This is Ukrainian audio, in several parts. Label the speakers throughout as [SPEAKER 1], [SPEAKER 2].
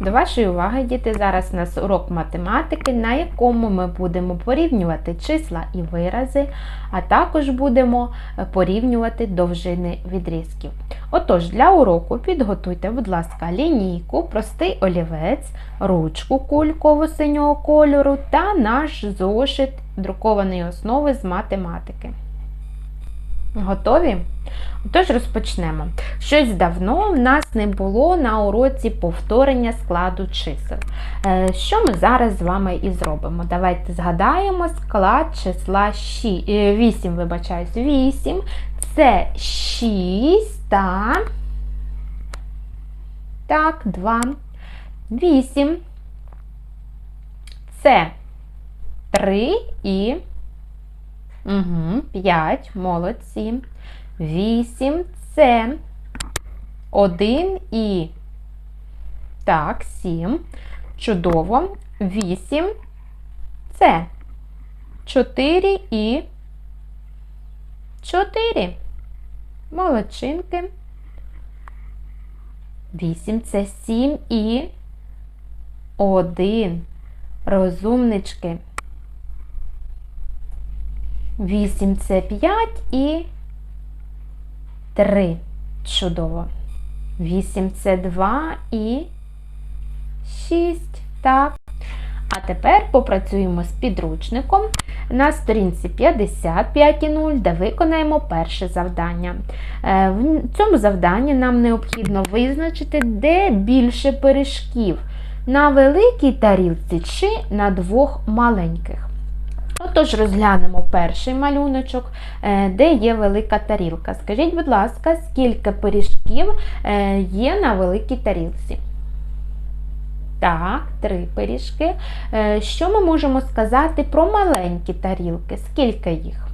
[SPEAKER 1] До вашої уваги, діти, зараз у нас урок математики, на якому ми будемо порівнювати числа і вирази, а також будемо е, порівнювати довжини відрізків. Отож, для уроку підготуйте, будь ласка, лінійку, простий олівець, ручку кулькову синього кольору та наш зошит друкованої основи з математики. Готові? Тож розпочнемо. Щось давно в нас не було на уроці повторення складу чисел. Е, Що ми зараз з вами і зробимо? Давайте згадаємо склад числа 6, 8, вибачаюсь, 8. Це 6 та так, 2. 8. Це 3 і Угу, 5, молодці. 8 це 1 і. Так, 7. Чудово. 8 це 4 і 4. Молодчинки. 8 це 7 і 1. Розумнички. 8 це 5 і 3. Чудово. 8 це 2 і 6. Так. А тепер попрацюємо з підручником на сторінці 55 і 0, де виконаємо перше завдання. Е, В цьому завданні нам необхідно визначити, де більше пиріжків. На великій тарілці чи на двох маленьких. Отож, розглянемо перший малюночок, е, де є велика тарілка. Скажіть, будь ласка, скільки пиріжків е, є на великій тарілці? Так, три пиріжки. Е, Що ми можемо сказати про маленькі тарілки? Скільки їх?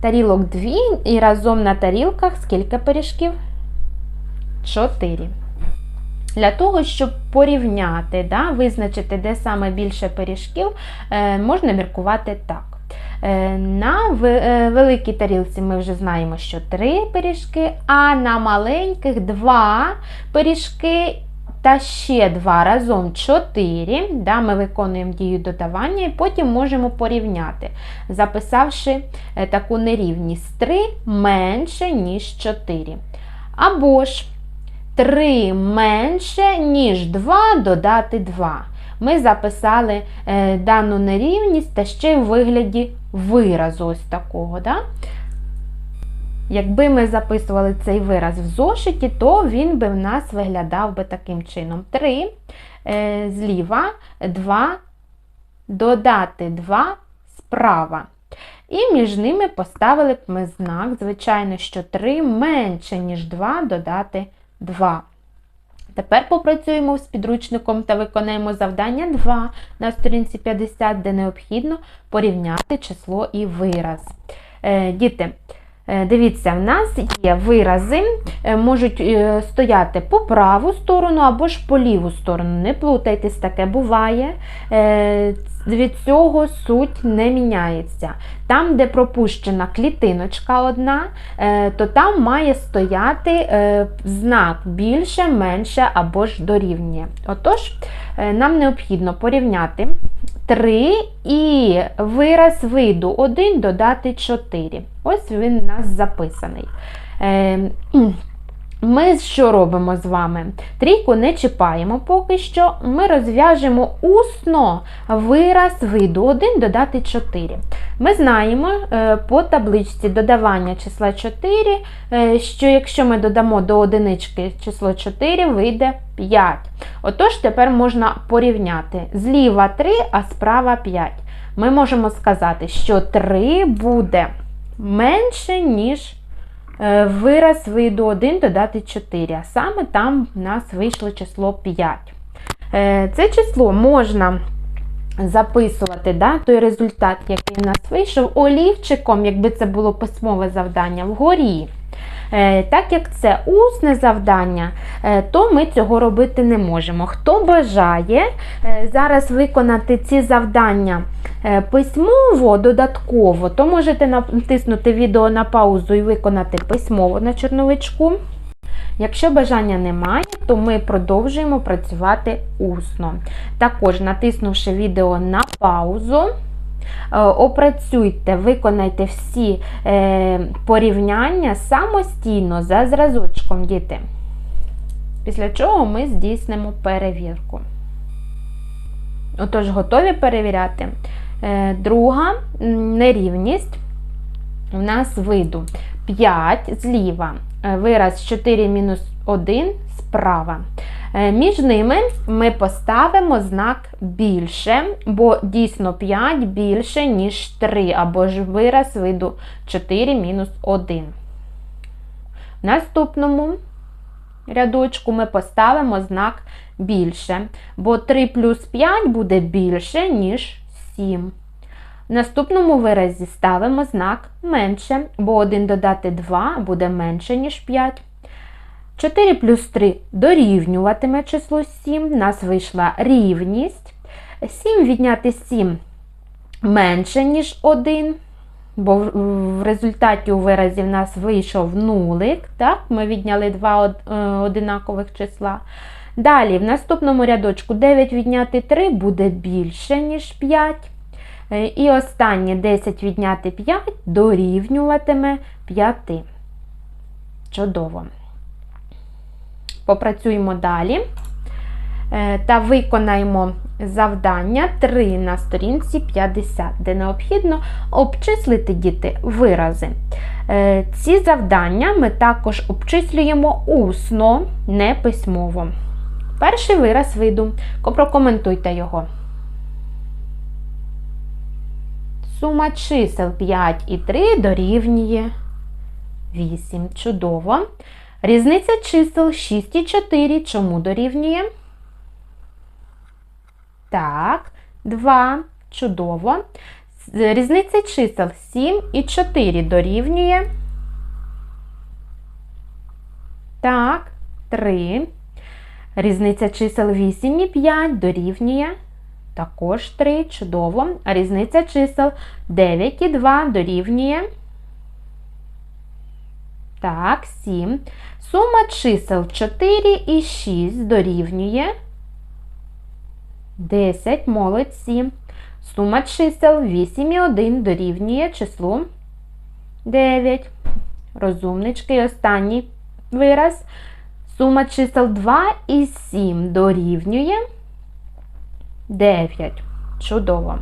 [SPEAKER 1] Тарілок дві і разом на тарілках скільки пиріжків? Чотири. Для того, щоб порівняти, да, визначити, де саме більше пиріжків, е, можна міркувати так. Е, На великій тарілці ми вже знаємо, що 3 пиріжки, а на маленьких 2 пиріжки та ще 2 разом 4. Да, Ми виконуємо дію додавання і потім можемо порівняти, записавши е, таку нерівність 3 менше, ніж 4. Або ж 3 менше, ніж 2 додати 2. Ми записали е, дану нерівність та ще й в вигляді виразу ось такого. Да? Якби ми записували цей вираз в зошиті, то він би в нас виглядав би таким чином. 3 е, зліва, 2 додати 2 справа. І між ними поставили б ми знак, звичайно, що 3 менше, ніж 2 додати 2. Тепер попрацюємо з підручником та виконаємо завдання 2 на сторінці 50, де необхідно порівняти число і вираз. Е, Діти, е, дивіться, в нас є вирази, е, можуть стояти по праву сторону або ж по ліву сторону. Не плутайтесь, таке буває. Від цього суть не міняється. Там, де пропущена клітиночка одна, е, то там має стояти е, знак більше, менше або ж дорівнює. Отож, е, нам необхідно порівняти 3 і вираз виду 1 додати 4. Ось він у нас записаний. Ми що робимо з вами? Трійку не чіпаємо поки що. Ми розв'яжемо усно вираз виду 1 додати 4. Ми знаємо е, по табличці додавання числа 4, е, що якщо ми додамо до одинички число 4, вийде 5. Отож, тепер можна порівняти зліва 3, а справа 5. Ми можемо сказати, що 3 буде менше, ніж вираз вийду 1 додати 4, а саме там в нас вийшло число 5. Е, це число можна записувати да, той результат, який в нас вийшов, олівчиком, якби це було письмове завдання, вгорі. Е, так як це усне завдання, е, то ми цього робити не можемо. Хто бажає е, зараз виконати ці завдання письмово, додатково, то можете натиснути відео на паузу і виконати письмово на чорновичку. Якщо бажання немає, то ми продовжуємо працювати усно. Також, натиснувши відео на паузу, опрацюйте, виконайте всі е, порівняння самостійно за зразочком, діти. Після чого ми здійснимо перевірку. Отож, готові перевіряти. Е, Друга нерівність у нас виду 5 зліва, е, вираз 4 мінус 1 справа. Е, Між ними ми поставимо знак більше, бо дійсно 5 більше, ніж 3, або ж вираз виду 4 мінус 1. В наступному рядочку ми поставимо знак більше, бо 3 плюс 5 буде більше, ніж 7. В наступному виразі ставимо знак менше, бо 1 додати 2 буде менше, ніж 5. 4 плюс 3 дорівнюватиме число 7. У нас вийшла рівність. 7 відняти 7 менше, ніж 1. Бо в- в результаті у виразі в нас вийшов нулик. Так? Ми відняли два е, одинакових числа. Далі, в наступному рядочку 9 відняти 3 буде більше, ніж 5. Е, І останнє 10 відняти 5 дорівнюватиме 5. Чудово. Попрацюємо далі е, та виконаємо завдання 3 на сторінці 50, де необхідно обчислити діти вирази. Е, Ці завдання ми також обчислюємо усно, не письмово. Перший вираз виду. Прокоментуйте його. Сума чисел 5 і 3 дорівнює 8. Чудово. Різниця чисел 6 і 4 чому дорівнює? Так, 2. Чудово. Різниця чисел 7 і 4 дорівнює. Так, 3. Різниця чисел 8 і 5 дорівнює. Також 3. Чудово. А різниця чисел 9 і 2 дорівнює. Так, 7. Сума чисел 4 і 6 дорівнює 10. Молодці. Сума чисел 8 і 1 дорівнює числу 9. Розумнички. І останній вираз. Сума чисел 2 і 7 дорівнює 9. Чудово.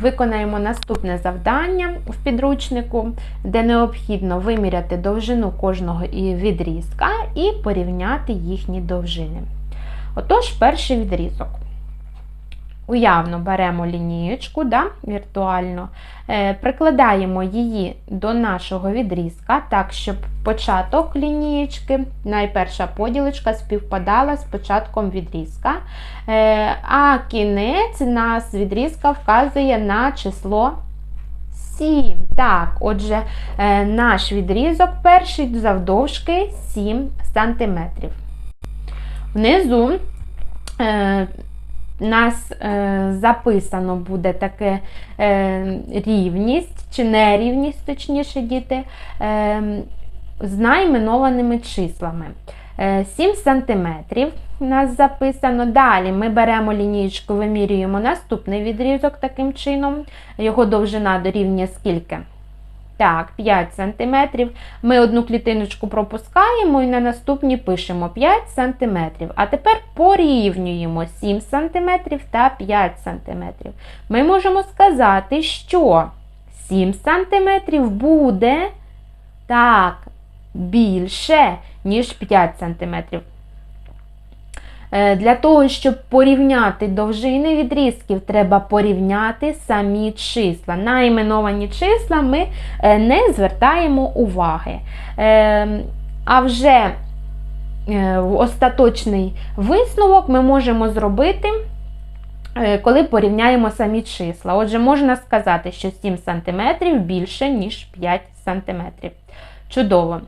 [SPEAKER 1] Виконаємо наступне завдання в підручнику, де необхідно виміряти довжину кожного відрізка і порівняти їхні довжини. Отож, перший відрізок. Уявно беремо лінієчку да, віртуально, е, прикладаємо її до нашого відрізка, так, щоб початок лінієчки, найперша поділочка співпадала з початком відрізка, е, а кінець нас відрізка вказує на число 7. Так, отже, е, наш відрізок перший завдовжки 7 см. Внизу нас е, записано буде таке е, рівність чи нерівність, точніше діти, е, з найменованими числами. Е, 7 см у нас записано. Далі ми беремо лінійку, вимірюємо наступний відрізок таким чином. Його довжина дорівнює скільки? Так, 5 см. Ми одну клітиночку пропускаємо і на наступній пишемо 5 см. А тепер порівнюємо 7 см та 5 см. Ми можемо сказати, що 7 см буде так, більше, ніж 5 см. Е, Для того, щоб порівняти довжини відрізків, треба порівняти самі числа. На іменовані числа ми е, не звертаємо уваги. Е, А вже остаточний висновок ми можемо зробити, коли порівняємо самі числа. Отже, можна сказати, що 7 см більше, ніж 5 см. Чудово.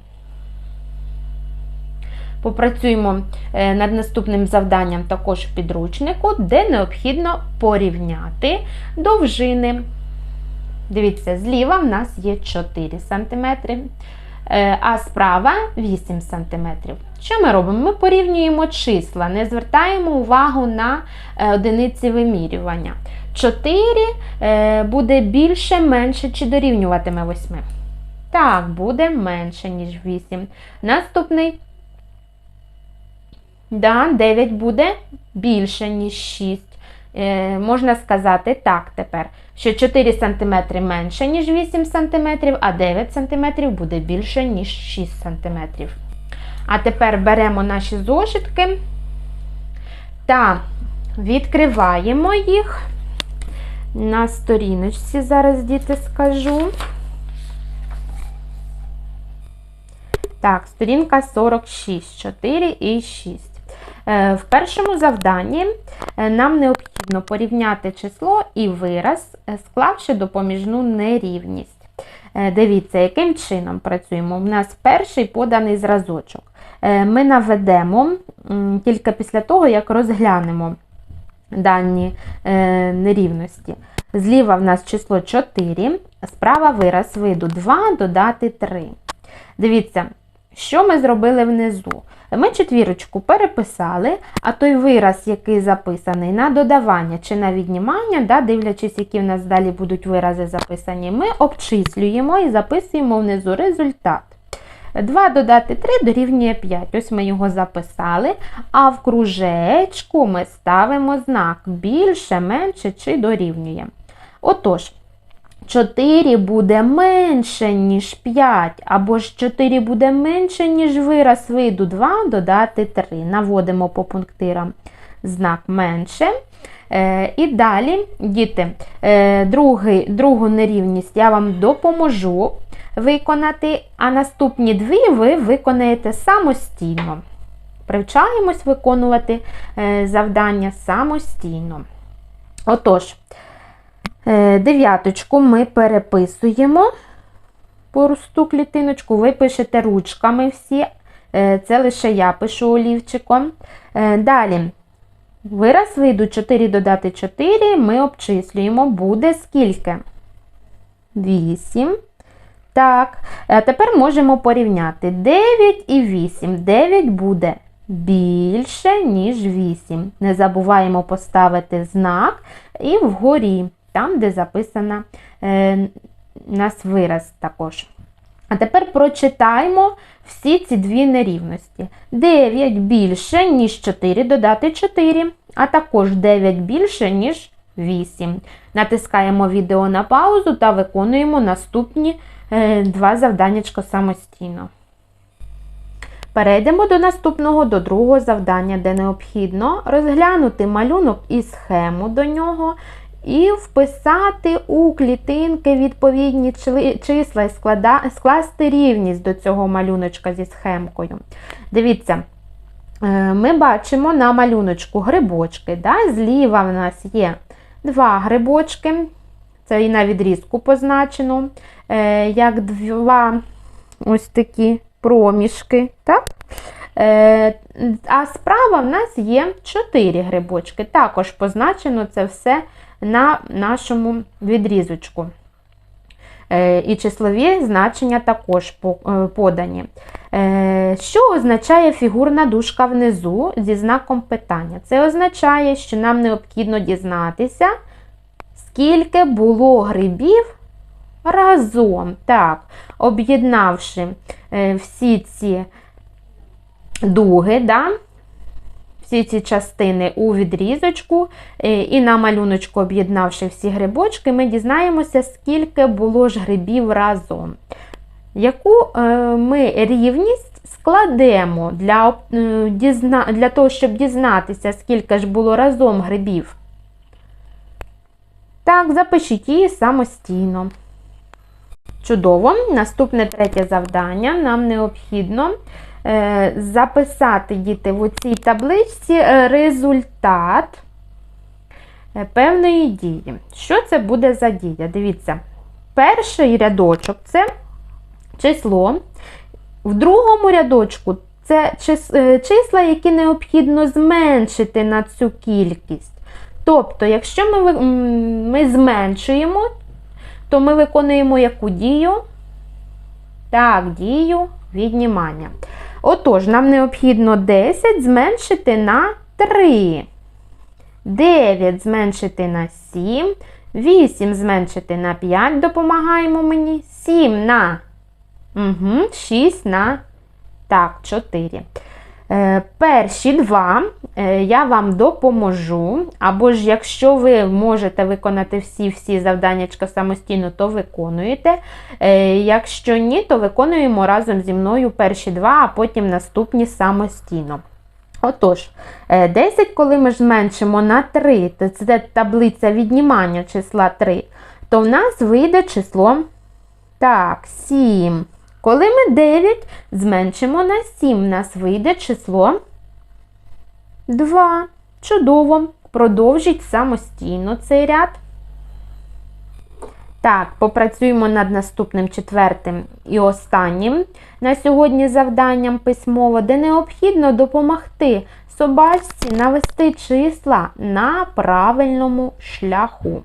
[SPEAKER 1] Попрацюємо е, над наступним завданням також в підручнику, де необхідно порівняти довжини. Дивіться, зліва в нас є 4 см. е, а справа 8 см. Що ми робимо? Ми порівнюємо числа, не звертаємо увагу на е, одиниці вимірювання. 4 е, буде більше, менше чи дорівнюватиме 8? Так, буде менше, ніж 8. Наступний. Да, 9 буде більше, ніж 6. Е, можна сказати так тепер, що 4 см менше, ніж 8 см, а 9 см буде більше, ніж 6 см. А тепер беремо наші зошитки та відкриваємо їх на сторіночці, зараз діти скажу. Так, сторінка 46, 4 і 6. Е, В першому завданні е, нам необхідно порівняти число і вираз, е, склавши допоміжну нерівність. Дивіться, яким чином працюємо. У нас перший поданий зразочок. Ми наведемо тільки після того, як розглянемо дані нерівності. Зліва в нас число 4, справа вираз виду 2 додати 3. Дивіться, що ми зробили внизу? Ми четвірочку переписали, а той вираз, який записаний на додавання чи на віднімання, да, дивлячись, які в нас далі будуть вирази записані, ми обчислюємо і записуємо внизу результат. 2 додати 3 дорівнює 5. Ось ми його записали. А в кружечку ми ставимо знак більше, менше чи дорівнює. Отож, 4 буде менше, ніж 5, або ж 4 буде менше, ніж вираз виду 2 додати 3. Наводимо по пунктирам знак менше. Е, і далі, діти, е, другий, другу нерівність я вам допоможу виконати, а наступні дві ви виконаєте самостійно. Привчаємось виконувати е, завдання самостійно. Отож, дев'яточку ми переписуємо просту клітиночку, ви пишете ручками всі, е, це лише я пишу олівчиком. Е, Далі, вираз виду 4 додати 4, ми обчислюємо, буде скільки? 8. Так, тепер можемо порівняти 9 і 8. 9 буде більше, ніж 8. Не забуваємо поставити знак і вгорі, там, де записано е, нас вираз також. А тепер прочитаємо всі ці дві нерівності. 9 більше, ніж 4 додати 4, а також 9 більше, ніж 8. Натискаємо відео на паузу та виконуємо наступні е, два завданнячка самостійно. Перейдемо до наступного, до другого завдання, де необхідно розглянути малюнок і схему до нього, і вписати у клітинки відповідні числа і скласти рівність до цього малюночка зі схемкою. Дивіться, е, ми бачимо на малюночку грибочки. Да? Зліва в нас є два грибочки, це і на відрізку позначено, е, як два ось такі проміжки. Так? Е, А справа в нас є 4 грибочки. Також позначено це все на нашому відрізочку. Е, І числові значення також е, подані. Е, Що означає фігурна дужка внизу зі знаком питання? Це означає, що нам необхідно дізнатися, скільки було грибів разом. Так, об'єднавши всі ці дуги, да? Всі ці частини у відрізочку е, і на малюночку, об'єднавши всі грибочки, ми дізнаємося, скільки було ж грибів разом. Яку е, ми рівність складемо для, е, для того, щоб дізнатися, скільки ж було разом грибів? Так, запишіть її самостійно. Чудово. Наступне третє завдання. Нам необхідно записати діти в цій табличці е, результат е, певної дії. Що це буде за дія? Дивіться, перший рядочок це число. В другому рядочку це е, числа, які необхідно зменшити на цю кількість. Тобто, якщо ми, ми зменшуємо, то ми виконуємо яку дію? Так, дію віднімання. Отож, нам необхідно 10 зменшити на 3. 9 зменшити на 7. 8 зменшити на 5. Допомагаємо мені. 7 на угу, 6 на так, 4. Е, перші два е, я вам допоможу. Або ж, якщо ви можете виконати всі-всі завданнячка самостійно, то виконуєте. Е, якщо ні, то виконуємо разом зі мною перші два, а потім наступні самостійно. Отож, е, 10, коли ми ж зменшимо на 3, то це таблиця віднімання числа 3, то в нас вийде число так, 7. Коли ми 9 зменшимо на 7, в нас вийде число 2. Чудово. Продовжіть самостійно цей ряд. Так, попрацюємо над наступним четвертим і останнім на сьогодні завданням письмово, де необхідно допомогти собачці навести числа на правильному шляху.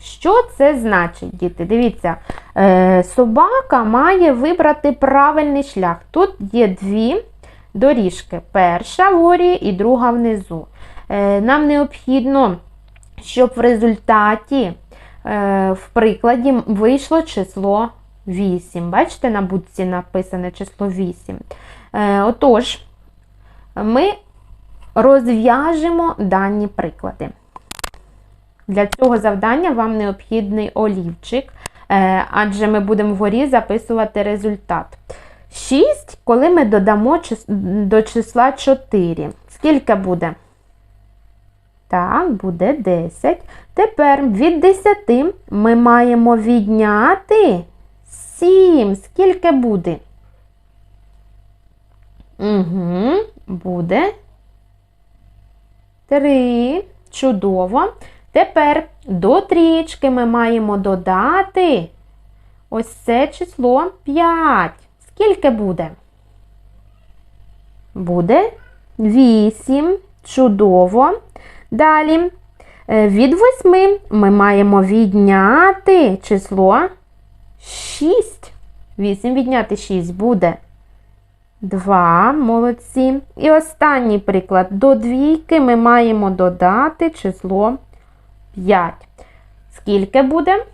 [SPEAKER 1] Що це значить, діти? Дивіться, собака має вибрати правильний шлях. Тут є дві доріжки: перша вгорі і друга внизу. Е, нам необхідно, щоб в результаті е, в прикладі вийшло число 8. Бачите, на будці написане число 8. Отож, ми розв'яжемо дані приклади. Для цього завдання вам необхідний олівчик, е, адже ми будемо вгорі записувати результат. 6, коли ми додамо до числа 4. Скільки буде? Так, буде 10. Тепер від 10 ми маємо відняти 7. Скільки буде? Угу, Буде 3. Чудово. Тепер до трієчки ми маємо додати ось це число 5. Скільки буде? Буде 8. Чудово. Далі, е, від 8 ми маємо відняти число 6. 8 відняти 6 буде 2. Молодці. І останній приклад. До двійки ми маємо додати число 5. Скільки буде?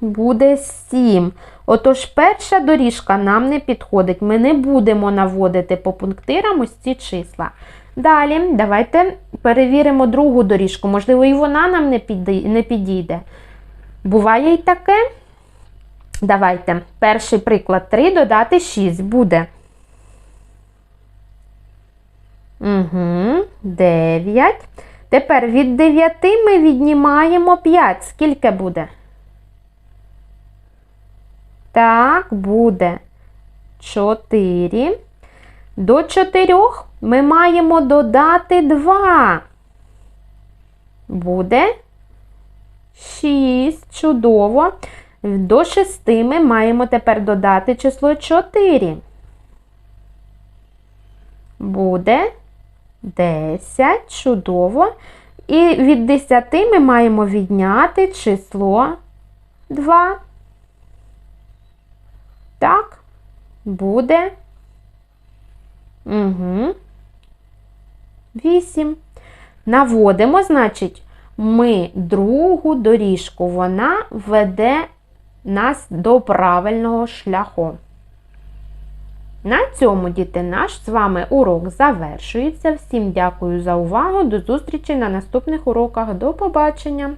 [SPEAKER 1] Буде 7. Отож, перша доріжка нам не підходить. Ми не будемо наводити по пунктирам ось ці числа. Далі, давайте перевіримо другу доріжку. Можливо, і вона нам не підійде. Буває і таке. Давайте. Перший приклад 3 додати 6 буде. Угу, 9. Тепер від 9 ми віднімаємо 5. Скільки буде? Так, буде 4. До 4 ми маємо додати 2. Буде 6. Чудово. До 6 ми маємо тепер додати число 4. Буде 10, чудово. І від 10 ми маємо відняти число 2. Так, буде. Угу. 8. Наводимо, значить, ми другу доріжку. Вона веде нас до правильного шляху. На цьому, діти, наш з вами урок завершується. Всім дякую за увагу. До зустрічі на наступних уроках. До побачення!